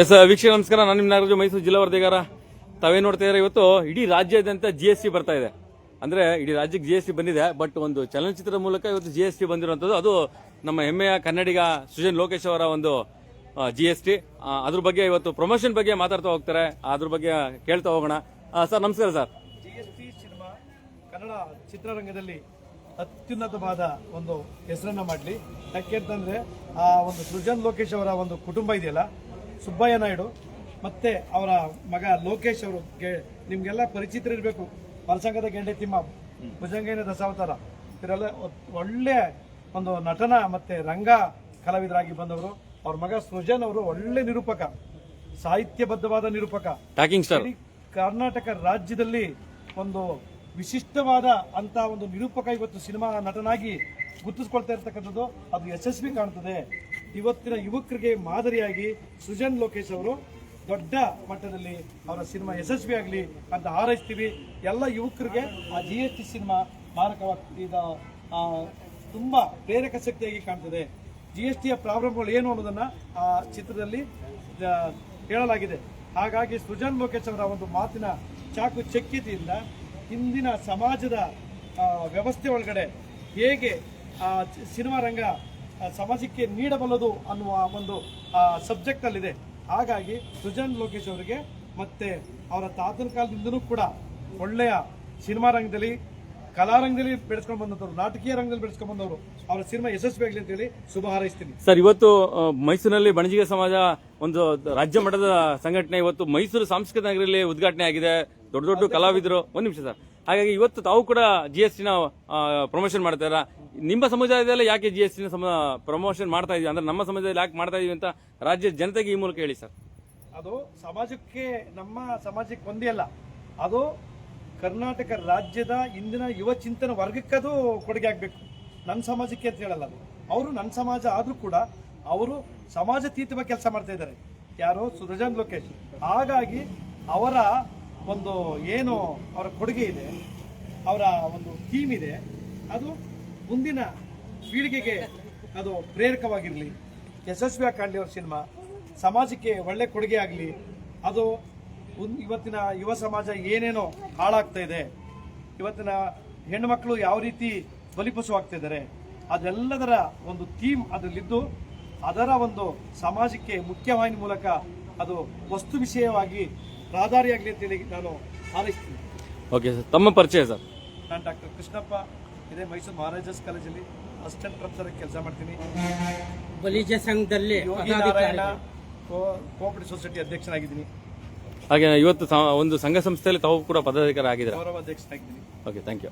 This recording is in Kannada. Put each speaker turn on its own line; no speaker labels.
ಎಸ್ ವೀಕ್ಷಕ ನಮಸ್ಕಾರ. ನಾನು ನಿಮ್ಮ ನಾಗರಾಜು, ಮೈಸೂರು ಜಿಲ್ಲಾ ವರದಿಗಾರ ತಾವೇ ನೋಡ್ತಾ ಇದ್ದಾರೆ ಇವತ್ತು? ಇಡೀ ರಾಜ್ಯಾದ್ಯಂತ ಜಿ ಎಸ್ ಟಿ ಬರ್ತಾ ಇದೆ. ಅಂದ್ರೆ ಇಡೀ ರಾಜ್ಯಕ್ಕೆ ಜಿ ಎಸ್ ಟಿ ಬಂದಿದೆ. ಬಟ್ ಒಂದು ಚಲನಚಿತ್ರದ ಮೂಲಕ ಇವತ್ತು ಜಿ ಎಸ್ ಟಿ ಬಂದಿರುವಂತದ್ದು ಅದು ನಮ್ಮ ಹೆಮ್ಮೆಯ ಕನ್ನಡಿಗ ಸುಜನ್ ಲೋಕೇಶ್ ಅವರ ಒಂದು ಜಿ ಎಸ್ ಟಿ ಅದ್ರ ಬಗ್ಗೆ ಇವತ್ತು ಪ್ರಮೋಷನ್ ಬಗ್ಗೆ ಮಾತಾಡ್ತಾ ಹೋಗ್ತಾರೆ. ಅದ್ರ ಬಗ್ಗೆ ಕೇಳ್ತಾ ಹೋಗೋಣ. ಸರ್ ನಮಸ್ಕಾರ sir
G S T cinema Kannada ಚಿತ್ರರಂಗದಲ್ಲಿ ಅತ್ಯುನ್ನತವಾದ ಒಂದು ಹೆಸರನ್ನ ಮಾಡಲಿ. ಯಾಕೆಂತಂದ್ರೆ ಆ, ಒಂದು ಸೃಜನ್ ಲೋಕೇಶ್ ಅವರ ಒಂದು ಕುಟುಂಬ ಇದೆಯಲ್ಲ ಸುಬ್ಬಯ್ಯ ನಾಯ್ಡು ಮತ್ತೆ ಅವರ ಮಗ ಲೋಕೇಶ್ ಅವರು ನಿಮಗೆಲ್ಲ ಇರಬೇಕು. ಪರಸಂಗದ ಗೆಂಡೆ ತಿಮ್ಮ ಭುಜಂಗೇನ ದಶಾವತಾರ. ಇವರೆಲ್ಲ ಒಳ್ಳೆ ಒಂದು ನಟನ ಮತ್ತೆ ರಂಗ ಕಲಾವಿದರಾಗಿ ಬಂದವರು. ಅವ್ರ ಮಗ ಸೃಜನ್ ಅವರು ಒಳ್ಳೆ ನಿರೂಪಕ ಸಾಹಿತ್ಯಬದ್ಧವಾದ ನಿರೂಪಕ. ಕರ್ನಾಟಕ ರಾಜ್ಯದಲ್ಲಿ ಒಂದು ವಿಶಿಷ್ಟವಾದ ಅಂತ ಒಂದು ನಿರೂಪಕ ಇವತ್ತು ಸಿನಿಮಾ ನಟನಾಗಿ ಗುರುತಿಸ್ಕೊಳ್ತಾ ಇರ್ತಕ್ಕಂಥದ್ದು. ಅದು ಯಶಸ್ವಿ ಕಾಣ್ತದೆ. ಇವತ್ತಿನ ಯುವಕರಿಗೆ ಮಾದರಿಯಾಗಿ ಸೃಜನ್ ಲೋಕೇಶ್ ಅವರು ದೊಡ್ಡ ಮಟ್ಟದಲ್ಲಿ ಅವರ ಸಿನಿಮಾ ಯಶಸ್ವಿ ಆಗಲಿ ಅಂತ ಹಾರೈಸ್ತೀವಿ. ಎಲ್ಲ ಯುವಕರಿಗೆ ಆ ಜಿ ಎಸ್ ಟಿ ಸಿನಿಮಾ ಮಾರಕವಾದ ತುಂಬ ಪ್ರೇರಕ ಶಕ್ತಿಯಾಗಿ ಕಾಣ್ತದೆ. ಜಿ ಎಸ್ ಟಿಯ ಪ್ರಾಬ್ಲಮ್ಗಳು ಏನು ಅನ್ನೋದನ್ನ ಆ ಚಿತ್ರದಲ್ಲಿ ಹೇಳಲಾಗಿದೆ. ಹಾಗಾಗಿ ಸೃಜನ್ ಲೋಕೇಶ್ ಅವರ ಒಂದು ಮಾತಿನ ಚಾಕು ಚಕ್ಯತೆಯಿಂದ ಇಂದಿನ ಸಮಾಜದ ವ್ಯವಸ್ಥೆ ಒಳಗಡೆ ಹೇಗೆ ಸಿನಿಮಾ ರಂಗ ಸಮಾಜಕ್ಕೆ ನೀಡಬಲ್ಲದು ಅನ್ನುವ ಒಂದು ಸಬ್ಜೆಕ್ಟ್ ಅಲ್ಲಿದೆ ಹಾಗಾಗಿ ಸುಜನ್ ಲೋಕೇಶ್ ಅವರಿಗೆ ಮತ್ತೆ ಅವರ ತಾತನ ಕಾಲದಿಂದಲೂ ಕೂಡ ಒಳ್ಳೆಯ ಸಿನಿಮಾ ರಂಗದಲ್ಲಿ ಕಲಾರಂಗದಲ್ಲಿ ಬೆಳೆಸ್ಕೊಂಡು ಬಂದವರು, ನಾಟಕೀಯ ರಂಗದಲ್ಲಿ ಬೆಳೆಸ್ಕೊಂಡು ಬಂದವರು, ಅವರ ಸಿನಿಮಾ ಯಶಸ್ವಿ ಆಗಲಿ ಅಂತ ಹೇಳಿ ಶುಭ ಹಾರೈಸ್ತೀನಿ.
ಸರ್, ಇವತ್ತು ಮೈಸೂರಿನಲ್ಲಿ ಬಣಜಿಗೆ ಸಮಾಜ ಒಂದು ರಾಜ್ಯ ಮಟ್ಟದ ಸಂಘಟನೆ, ಇವತ್ತು ಮೈಸೂರು ಸಾಂಸ್ಕೃತಿಕ ನಗರಲ್ಲಿ ಉದ್ಘಾಟನೆ ಆಗಿದೆ. ದೊಡ್ಡ ದೊಡ್ಡ ಕಲಾವಿದರು. ಒಂದ್ ನಿಮಿಷ ಸರ್. ಹಾಗಾಗಿ ಇವತ್ತು ತಾವು ಕೂಡ ಜಿ ಎಸ್ ಟಿನ ಪ್ರಮೋಷನ್ ಮಾಡ್ತಾರ ನಿಮ್ಮ ಸಮುದಾಯದಲ್ಲೇ ಯಾಕೆ ಜಿ ಎಸ್ ಟಿನ ಪ್ರಮೋಷನ್ ಮಾಡ್ತಾ ಇದೀವಿ ಅಂದ್ರೆ ನಮ್ಮ ಸಮುದಾಯದಲ್ಲಿ ಯಾಕೆ ಮಾಡ್ತಾ ಇದೀವಿ ಅಂತ ರಾಜ್ಯದ ಜನತೆಗೆ ಈ ಮೂಲಕ ಹೇಳಿ ಸರ್.
ಅದು ಸಮಾಜಕ್ಕೆ ನಮ್ಮ ಸಮಾಜಕ್ಕೆ ಒಂದೇ ಅಲ್ಲ. ಅದು ಕರ್ನಾಟಕ ರಾಜ್ಯದ ಇಂದಿನ ಯುವ ಚಿಂತನ ವರ್ಗಕ್ಕದು ಕೊಡುಗೆ ಆಗ್ಬೇಕು. ನನ್ನ ಸಮಾಜಕ್ಕೆ ಅಂತ ಹೇಳಲ್ಲ ಅದು. ಅವರು ನನ್ನ ಸಮಾಜ ಆದ್ರೂ ಕೂಡ ಅವರು ಸಮಾಜ ತೀರ್ಥವಾಗಿ ಕೆಲಸ ಮಾಡ್ತಾ ಇದ್ದಾರೆ. ಯಾರು ಸುರಜನ್ ಲೋಕೇಶ್. ಹಾಗಾಗಿ ಅವರ ಒಂದು ಏನು ಅವರ ಕೊಡುಗೆ ಇದೆ, ಅವರ ಒಂದು ಥೀಮ್ ಇದೆ, ಅದು ಮುಂದಿನ ಪೀಳಿಗೆಗೆ ಅದು ಪ್ರೇರಕವಾಗಿರಲಿ. ಯಶಸ್ವಿಯಾಗಿ ಕಾಣಲಿ ಅವ್ರ ಸಿನಿಮಾ, ಸಮಾಜಕ್ಕೆ ಒಳ್ಳೆ ಕೊಡುಗೆ ಆಗಲಿ, ಅದು ಇವತ್ತಿನ ಯುವ ಸಮಾಜ ಏನೇನೋ ಹಾಳಾಗ್ತಾ ಇದೆ. ಇವತ್ತಿನ ಹೆಣ್ಣುಮಕ್ಕಳು ಯಾವ ರೀತಿ ಬಲಿಪಶು ಆಗ್ತಾ ಅದೆಲ್ಲದರ ಒಂದು ಥೀಮ್ ಅದರಲ್ಲಿದ್ದು, ಅದರ ಒಂದು ಸಮಾಜಕ್ಕೆ ಮುಖ್ಯವಾಹಿನಿ ಮೂಲಕ ಅದು ವಸ್ತು ವಿಷಯವಾಗಿ ರಾದಾರಿಯಾಗಲಿ ಅಂತೇಳಿ ನಾನು ಹಾರೈಸ್ತೀನಿ
ಓಕೆ ಸರ್ ತಮ್ಮ ಪರಿಚಯ ಸರ್
ನಾನು ಡಾಕ್ಟರ್ ಕೃಷ್ಣಪ್ಪ. ಇದೇ ಮೈಸೂರು ಮಹಾರಾಜಸ್ ಕಾಲೇಜಲ್ಲಿ ಅಸಿಸ್ಟೆಂಟ್ ಪ್ರೊಫೆಸರ್ ಕೆಲಸ ಮಾಡ್ತೀನಿ.
ಬಲಿಜ ಸಂಘದಲ್ಲಿ
ಯೋಗಿ ನಾರಾಯಣ ಕೋಆಪರೇಟಿವ್ ಸೊಸೈಟಿ ಅಧ್ಯಕ್ಷನಾಗಿದ್ದೀನಿ.
ಹಾಗೆ ಇವತ್ತು ಸ- ಒಂದು ಸಂಘ ಸಂಸ್ಥೆಯಲ್ಲಿ ತಾವು ಕೂಡ ಪದಾಧಿಕಾರಿ ಆಗಿದ್ದಾರೆ
ಗೌರವ ಅಧ್ಯಕ್ಷನಾಗಿದ್ದೀನಿ
ಓಕೆ ಥ್ಯಾಂಕ್ ಯು